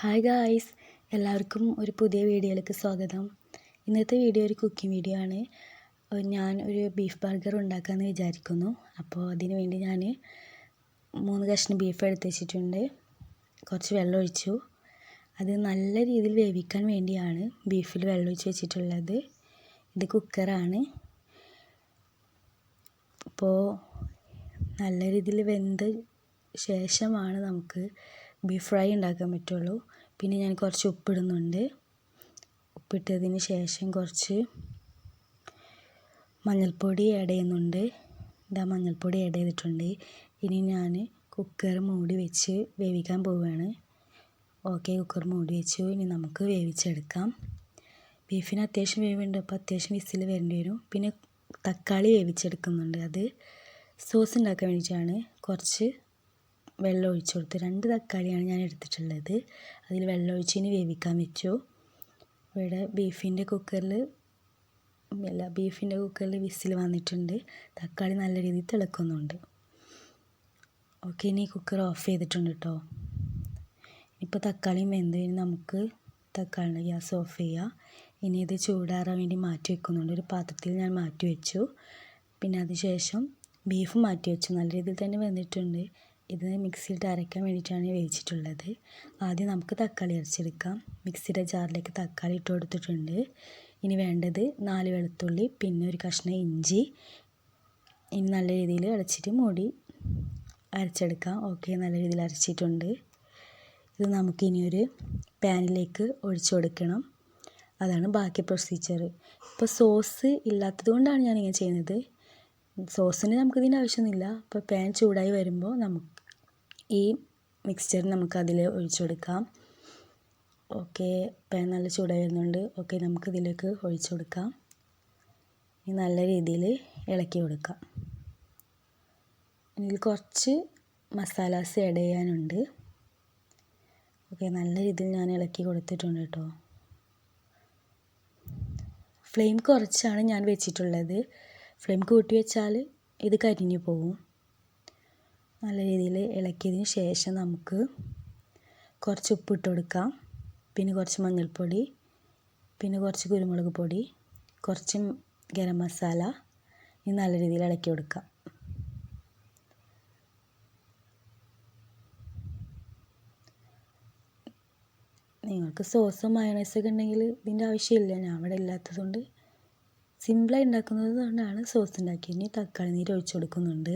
Hi guys എല്ലാവർക്കും ഒരു പുതിയ വീഡിയോയിലേക്ക് സ്വാഗതം. ഇന്നത്തെ വീഡിയോ ഒരു കുക്കിംഗ് വീഡിയോ ആണ്. ഞാൻ ഒരു ബീഫ് ബർഗർ ഉണ്ടാക്കാമെന്ന് വിചാരിക്കുന്നു. അപ്പോൾ അതിന് വേണ്ടി ഞാൻ മൂന്ന് കഷ്ണം ബീഫ് എടുത്ത് വെച്ചിട്ടുണ്ട്. കുറച്ച് വെള്ളം ഒഴിച്ചു. അത് നല്ല രീതിയിൽ വേവിക്കാൻ വേണ്ടിയാണ് ബീഫിൽ വെള്ളം ഒഴിച്ച് വെച്ചിട്ടുള്ളത്. ഇത് കുക്കറാണ് അപ്പോൾ നല്ല രീതിയിൽ വെന്ത് ശേഷമാണ് നമുക്ക് ബീഫ് ഫ്രൈ ഉണ്ടാക്കാൻ പറ്റുള്ളൂ. പിന്നെ ഞാൻ കുറച്ച് ഉപ്പിടുന്നുണ്ട്. ഉപ്പിട്ടതിന് ശേഷം കുറച്ച് മഞ്ഞൾപ്പൊടി ആഡ് ചെയ്യുന്നുണ്ട്. ഇതാ മഞ്ഞൾപ്പൊടി ആഡ് ചെയ്തിട്ടുണ്ട്. ഇനി ഞാൻ കുക്കർ മൂടി വെച്ച് വേവിക്കാൻ പോവുകയാണ് ഓക്കെ കുക്കർ മൂടി വെച്ചു. ഇനി നമുക്ക് വേവിച്ചെടുക്കാം. ബീഫിന് അത്യാവശ്യം വേവുണ്ട്. അപ്പോൾ അത്യാവശ്യം വിസിൽ വരേണ്ടി വരും. പിന്നെ തക്കാളി വേവിച്ചെടുക്കുന്നുണ്ട്. അത് സോസ് ഉണ്ടാക്കാൻ വേണ്ടിയിട്ടാണ്. കുറച്ച് വെള്ളം ഒഴിച്ചു കൊടുത്തു രണ്ട് തക്കാളിയാണ് ഞാൻ എടുത്തിട്ടുള്ളത്. അതിൽ വെള്ളം ഒഴിച്ച് ഇനി വേവിക്കാൻ വെച്ചു. ഇവിടെ ബീഫിന്റെ കുക്കറിൽ അല്ല ബീഫിന്റെ കുക്കറിൽ വിസിൽ വന്നിട്ടുണ്ട്. തക്കാളി നല്ല രീതിയിൽ തിളക്കുന്നുണ്ട്. ഓക്കെ ഇനി കുക്കർ ഓഫ് ചെയ്തിട്ടുണ്ട് കേട്ടോ. ഇപ്പോൾ തക്കാളിയും വെന്ത് നമുക്ക് തക്കാളിന്റെ ഗ്യാസ് ഓഫ് ചെയ്യാം. ഇനി ഇത് ചൂടാറാൻ വേണ്ടി മാറ്റി വെക്കുന്നുണ്ട്. ഒരു പാത്രത്തിൽ ഞാൻ മാറ്റി വെച്ചു. പിന്നെ അതിന് ശേഷം ബീഫ് മാറ്റി വെച്ചു. നല്ല രീതിയിൽ തന്നെ വെന്തിട്ടുണ്ട്. ഇത് മിക്സിയിലിട്ട് അരയ്ക്കാൻ വേണ്ടിയിട്ടാണ് വേവിച്ചിട്ടുള്ളത്. ആദ്യം നമുക്ക് തക്കാളി അരച്ചെടുക്കാം. മിക്സിയുടെ ജാറിലേക്ക് തക്കാളി ഇട്ട് കൊടുത്തിട്ടുണ്ട്. ഇനി വേണ്ടത് നാല് വെളുത്തുള്ളി പിന്നെ ഒരു കഷ്ണം ഇഞ്ചി. ഇനി നല്ല രീതിയിൽ അടച്ചിട്ട് മൂടി അരച്ചെടുക്കാം. ഓക്കെ നല്ല രീതിയിൽ അരച്ചിട്ടുണ്ട്. ഇത് നമുക്കിനി ഒരു പാനിലേക്ക് ഒഴിച്ചു കൊടുക്കണം. അതാണ് ബാക്കി പ്രൊസീജിയർ ഇപ്പോൾ സോസ് ഇല്ലാത്തത് കൊണ്ടാണ് ഞാനിങ്ങനെ ചെയ്യുന്നത്. സോസിന് നമുക്കിതിന്റെ ആവശ്യമൊന്നുമില്ല. അപ്പോൾ പാൻ ചൂടായി വരുമ്പോൾ നമുക്ക് ഈ മിക്സ്ചർ നമുക്ക് അതിൽ ഒഴിച്ചു കൊടുക്കാം ഓക്കെ പാൻ നല്ല ചൂടായി ഓക്കെ നമുക്ക് ഇതിലേക്ക് ഒഴിച്ചു കൊടുക്കാം ഇനി നല്ല രീതിയിൽ ഇളക്കി കൊടുക്കാം. ഇതിൽ കുറച്ച് മസാലാസ് ആഡ് ചെയ്യാനുണ്ട്. ഓക്കെ നല്ല രീതിയിൽ ഞാൻ ഇളക്കി കൊടുത്തിട്ടുണ്ട് കേട്ടോ. ഫ്ലെയിം കുറച്ചാണ് ഞാൻ വെച്ചിട്ടുള്ളത്. ഫ്ലെയിം കൂട്ടി വെച്ചാൽ ഇത് കരിഞ്ഞു പോകും നല്ല രീതിയിൽ ഇളക്കിയതിന് ശേഷം നമുക്ക് കുറച്ച് ഉപ്പിട്ട് കൊടുക്കാം. പിന്നെ കുറച്ച് മഞ്ഞൾപ്പൊടി പിന്നെ കുറച്ച് കുരുമുളക് പൊടി കുറച്ച് ഗരം മസാല ഇനി നല്ല രീതിയിൽ ഇളക്കി കൊടുക്കാം. നിങ്ങൾക്ക് സോസോ മയണൈസൊക്കെ ഉണ്ടെങ്കിൽ ഇതിന്റെ ആവശ്യമില്ല. ഞാൻ അവിടെ ഇല്ലാത്തതുകൊണ്ട് സിമ്പിളായി ഉണ്ടാക്കുന്നത് കൊണ്ടാണ് സോസ് ഉണ്ടാക്കിയത്. തക്കാളി നീര് ഒഴിച്ച് കൊടുക്കുന്നുണ്ട്.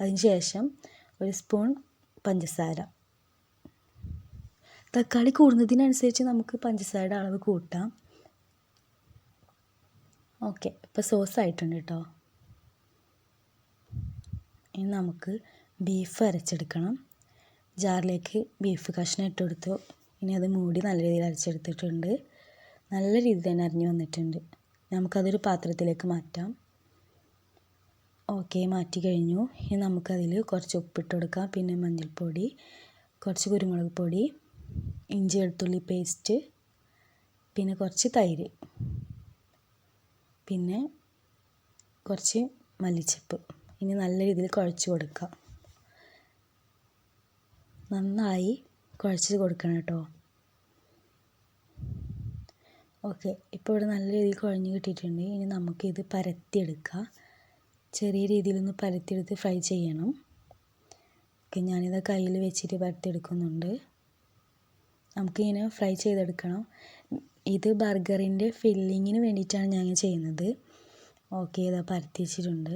അതിന് ശേഷം ഒരു സ്പൂൺ പഞ്ചസാര. തക്കാളി കൂടുന്നതിനനുസരിച്ച് നമുക്ക് പഞ്ചസാരയുടെ അളവ് കൂട്ടാം. ഓക്കെ ഇപ്പോൾ സോസ് ആയിട്ടുണ്ട് കേട്ടോ. ഇനി നമുക്ക് ബീഫ് അരച്ചെടുക്കണം. ജാറിലേക്ക് ബീഫ് കഷ്ണം ഇട്ട് ഇനി അത് മൂടി നല്ല രീതിയിൽ അരച്ചെടുത്തിട്ടുണ്ട്. നല്ല രീതിയിൽ തന്നെ അരിഞ്ഞു വന്നിട്ടുണ്ട്. നമുക്കതൊരു പാത്രത്തിലേക്ക് മാറ്റാം. ഓക്കെ മാറ്റി കഴിഞ്ഞു. ഇനി നമുക്കതിൽ കുറച്ച് ഉപ്പിട്ട് കൊടുക്കാം. പിന്നെ മഞ്ഞൾപ്പൊടി കുറച്ച് കുരുമുളക് പൊടി ഇഞ്ചി വെളുത്തുള്ളി പേസ്റ്റ് പിന്നെ കുറച്ച് തൈര് പിന്നെ കുറച്ച് മല്ലിച്ചപ്പ്. ഇനി നല്ല രീതിയിൽ കുഴച്ച് കൊടുക്കാം. നന്നായി കുഴച്ച് കൊടുക്കണം കേട്ടോ. ഓക്കെ ഇപ്പോൾ ഇവിടെ നല്ല രീതിയിൽ കുഴഞ്ഞ് കിട്ടിയിട്ടുണ്ട്. ഇനി നമുക്കിത് പരത്തിയെടുക്കാം. ചെറിയ രീതിയിലൊന്ന് പരത്തിയെടുത്ത് ഫ്രൈ ചെയ്യണം. ഓക്കെ ഞാനിത് കയ്യിൽ വെച്ചിട്ട് പരത്തിയെടുക്കുന്നുണ്ട് നമുക്കിങ്ങനെ ഫ്രൈ ചെയ്തെടുക്കണം. ഇത് ബർഗറിന്റെ ഫില്ലിങ്ങിന് വേണ്ടിയിട്ടാണ് ഞാൻ ചെയ്യുന്നത്. ഓക്കെ ഇതാ പരത്തി വെച്ചിട്ടുണ്ട്.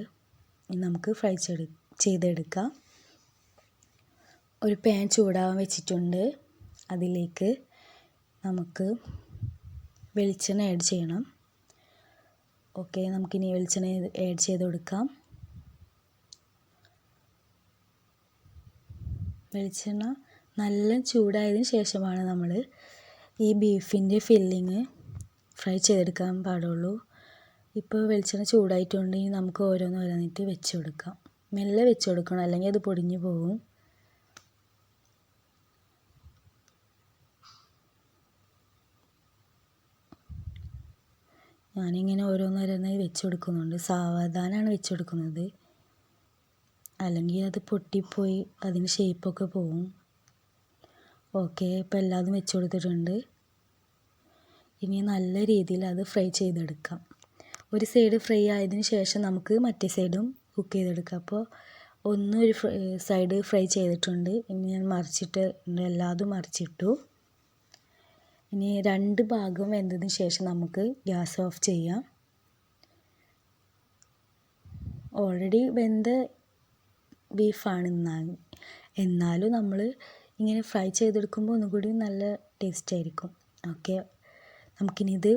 ഇനി നമുക്ക് ഫ്രൈ ചെയ്ത് ചെയ്തെടുക്കാം. ഒരു പാൻ ചൂടാവാൻ വെച്ചിട്ടുണ്ട്. അതിലേക്ക് നമുക്ക് വെളിച്ചെണ്ണ ആഡ് ചെയ്യണം. ഓക്കെ നമുക്കിനി വെളിച്ചെണ്ണ ആഡ് ചെയ്ത് കൊടുക്കാം. വെളിച്ചെണ്ണ നല്ല ചൂടായതിന് ശേഷമാണ് നമ്മൾ ഈ ബീഫിന്റെ ഫില്ലിങ് ഫ്രൈ ചെയ്തെടുക്കാൻ പാടുള്ളൂ. ഇപ്പോൾ വെളിച്ചെണ്ണ ചൂടായിട്ടുണ്ടെങ്കിൽ നമുക്ക് ഓരോന്ന് ഓരോന്നിട്ട് വെച്ച് കൊടുക്കാം. മെല്ലെ വെച്ച് കൊടുക്കണം അല്ലെങ്കിൽ അത് പൊടിഞ്ഞു പോകും. ഞാനിങ്ങനെ ഓരോന്നോരോന്നായി വെച്ച് കൊടുക്കുന്നുണ്ട് സാവധാനമാണ് വെച്ച് കൊടുക്കുന്നത് അല്ലെങ്കിൽ അത് പൊട്ടിപ്പോയി അതിന് ഷേപ്പൊക്കെ പോവും. ഓക്കെ ഇപ്പം എല്ലാതും വെച്ച് കൊടുത്തിട്ടുണ്ട് ഇനി നല്ല രീതിയിൽ അത് ഫ്രൈ ചെയ്തെടുക്കാം. ഒരു സൈഡ് ഫ്രൈ ആയതിനു ശേഷം നമുക്ക് മറ്റേ സൈഡും കുക്ക് ചെയ്തെടുക്കാം. അപ്പോൾ ഒന്ന് ഒരു സൈഡ് ഫ്രൈ ചെയ്തിട്ടുണ്ട്. ഇനി ഞാൻ മറിച്ചിട്ട് എല്ലാതും മറിച്ചിട്ടു. ഇനി രണ്ട് ഭാഗം വെന്തതിന് ശേഷം നമുക്ക് ഗ്യാസ് ഓഫ് ചെയ്യാം. ഓൾറെഡി വെന്ത ബീഫാണ് എന്നാൽ എന്നാലും നമ്മൾ ഇങ്ങനെ ഫ്രൈ ചെയ്തെടുക്കുമ്പോൾ ഒന്നുകൂടി നല്ല ടേസ്റ്റ് ആയിരിക്കും. ഓക്കെ നമുക്കിനി ഇത്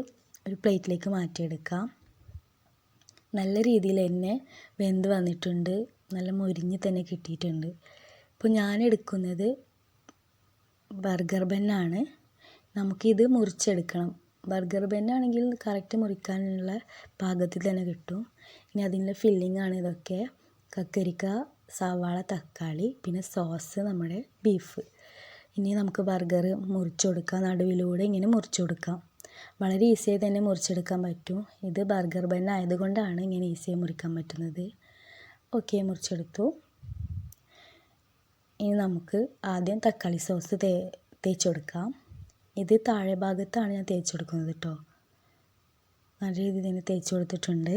ഒരു പ്ലേറ്റിലേക്ക് മാറ്റിയെടുക്കാം. നല്ല രീതിയിൽ തന്നെ വെന്ത് വന്നിട്ടുണ്ട്. നല്ല മൊരിഞ്ഞ് തന്നെ കിട്ടിയിട്ടുണ്ട്. ഇപ്പോൾ ഞാൻ എടുക്കുന്നത് ബർഗർ ബന്നാണ് നമുക്കിത് മുറിച്ചെടുക്കണം. ബർഗർ ബന്നാണെങ്കിൽ കറക്റ്റ് മുറിക്കാനുള്ള പാകത്തിൽ തന്നെ കിട്ടും. ഇനി അതിന്റെ ഫില്ലിംഗ് ആണ് ഇതൊക്കെ. കക്കരിക്ക സവാള തക്കാളി പിന്നെ സോസ് നമ്മുടെ ബീഫ് ഇനി നമുക്ക് ബർഗർ മുറിച്ച് കൊടുക്കാം നടുവിലൂടെ ഇങ്ങനെ മുറിച്ച് കൊടുക്കാം വളരെ ഈസിയായി തന്നെ മുറിച്ചെടുക്കാൻ പറ്റും. ഇത് ബർഗർ ബൻ ആയതുകൊണ്ടാണ് ഇങ്ങനെ ഈസിയായി മുറിക്കാൻ പറ്റുന്നത്. ഓക്കെ മുറിച്ചെടുത്തു. ഇനി നമുക്ക് ആദ്യം തക്കാളി സോസ് തേ തേച്ച് കൊടുക്കാം ഇത് താഴെ ഭാഗത്താണ് ഞാൻ തേച്ച് കൊടുക്കുന്നത് കേട്ടോ നല്ല രീതിയിൽ തന്നെ തേച്ച് കൊടുത്തിട്ടുണ്ട്.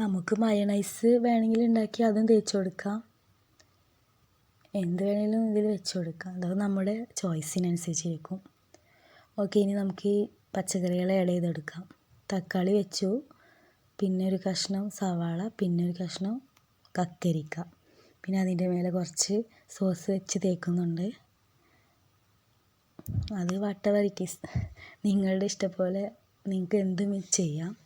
നമുക്ക് മയണൈസ് വേണമെങ്കിൽ ഉണ്ടാക്കി അതും തേച്ച് കൊടുക്കാം. എന്ത് വേണമെങ്കിലും ഇതിൽ വെച്ച് കൊടുക്കാം. അതൊക്കെ നമ്മുടെ ചോയ്സിനനുസരിച്ചിരിക്കും. ഓക്കെ ഇനി നമുക്ക് ഈ പച്ചക്കറികൾ ആഡ് ചെയ്തെടുക്കാം. തക്കാളി വെച്ചു. പിന്നെ ഒരു കഷ്ണം സവാള. പിന്നെ ഒരു കഷ്ണം കക്കരിക്ക. പിന്നെ അതിന്റെ മേലെ കുറച്ച് സോസ് വെച്ച് തേക്കുന്നുണ്ട്. അത് വട്ട നിങ്ങളുടെ ഇഷ്ടം പോലെ നിങ്ങൾക്ക് എന്തും ചെയ്യാം.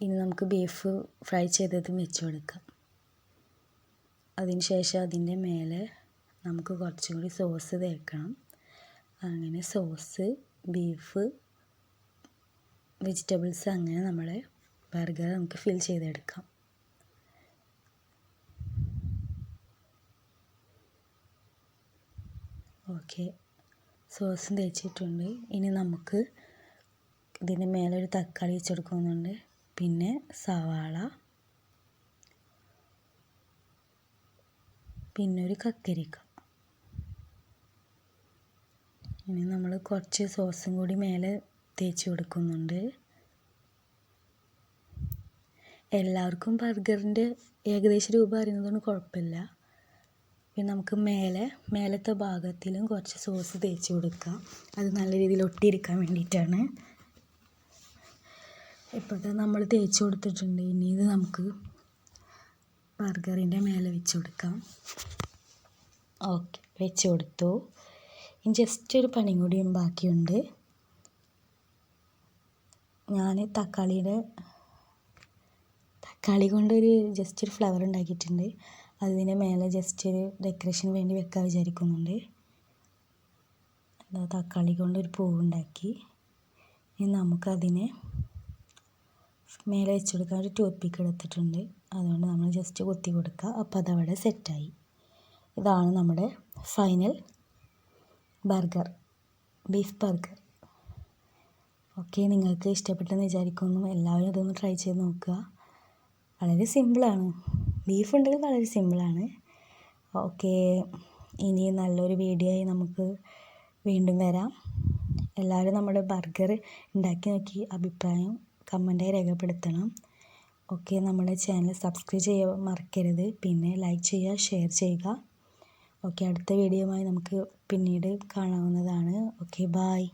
ഇനി നമുക്ക് ബീഫ് ഫ്രൈ ചെയ്തതും വെച്ച് കൊടുക്കാം. അതിന് ശേഷം അതിന്റെ മേലെ നമുക്ക് കുറച്ചും കൂടി സോസ് തേക്കണം. അങ്ങനെ സോസ് ബീഫ് വെജിറ്റബിൾസ് അങ്ങനെ നമ്മളെ ബർഗർ നമുക്ക് ഫിൽ ചെയ്തെടുക്കാം. ഓക്കെ. സോസും തേച്ചിട്ടുണ്ട്. ഇനി നമുക്ക് ഇതിന്റെ മേലെ ഒരു തക്കാളി വെച്ചെടുക്കുന്നുണ്ട്. പിന്നെ സവാള. പിന്നെ ഒരു കക്കരിക്ക ഇനി നമ്മൾ കുറച്ച് സോസും കൂടി മേലെ തേച്ച് കൊടുക്കുന്നുണ്ട്. എല്ലാവർക്കും ബർഗറിന്റെ ഏകദേശ രൂപം അറിയുന്നതുകൊണ്ട് കുഴപ്പമില്ല. പിന്നെ നമുക്ക് മേലെ മേലത്തെ ഭാഗത്തിലും കുറച്ച് സോസ് തേച്ച് കൊടുക്കാം. അത് നല്ല രീതിയിൽ ഒട്ടിയിരിക്കാൻ വേണ്ടിയിട്ടാണ്. ഇപ്പോഴത്തെ നമ്മൾ തേച്ച് കൊടുത്തിട്ടുണ്ട്. ഇനി ഇത് നമുക്ക് ബർഗറിന്റെ മേലെ വെച്ച് കൊടുക്കാം. ഓക്കെ വെച്ച് കൊടുത്തു. ഇനി ജസ്റ്റ് ഒരു പണിയും കൂടിയും ബാക്കിയുണ്ട്. ഞാൻ തക്കാളിയുടെ തക്കാളി കൊണ്ടൊരു ജസ്റ്റ് ഒരു ഫ്ലവർ ഉണ്ടാക്കിയിട്ടുണ്ട്. അതിന്റെ മേലെ ജസ്റ്റ് ഒരു ഡെക്കറേഷന് വേണ്ടി വെക്കാൻ വിചാരിക്കുന്നുണ്ട്. എന്താ തക്കാളി കൊണ്ടൊരു പൂവുണ്ടാക്കി. ഇനി നമുക്കതിനെ മേലെ വെച്ച് കൊടുക്കാൻ ഒരു ടോപ്പിക്ക് പിക്ക് എടുത്തിട്ടുണ്ട്. അതുകൊണ്ട് നമ്മൾ ജസ്റ്റ് കൊത്തി കൊടുക്കുക അപ്പോൾ അതവിടെ സെറ്റായി ഇതാണ് നമ്മുടെ final burger beef burger okay നിങ്ങൾക്ക് ഇഷ്ടപ്പെട്ടെന്ന് വിചാരിക്കുന്നു. എല്ലാവരും ഇതൊന്ന് ട്രൈ ചെയ്ത് നോക്കുക. വളരെ സിമ്പിളാണ് ബീഫ് ഉണ്ടെങ്കിൽ വളരെ സിമ്പിളാണ് ഓക്കെ ഇനി നല്ലൊരു വീഡിയോ ആയി നമുക്ക് വീണ്ടും വരാം. എല്ലാവരും നമ്മുടെ ബർഗർ ഉണ്ടാക്കി നോക്കി അഭിപ്രായം കമന്റായി രേഖപ്പെടുത്തണം. ഓക്കെ നമ്മുടെ ചാനൽ സബ്സ്ക്രൈബ് ചെയ്യാൻ മറക്കരുത്. പിന്നെ ലൈക്ക് ചെയ്യുക ഷെയർ ചെയ്യുക. ഓക്കെ അടുത്ത വീഡിയോയുമായി നമുക്ക് പിന്നീട് കാണാവുന്നതാണ്. Okay bye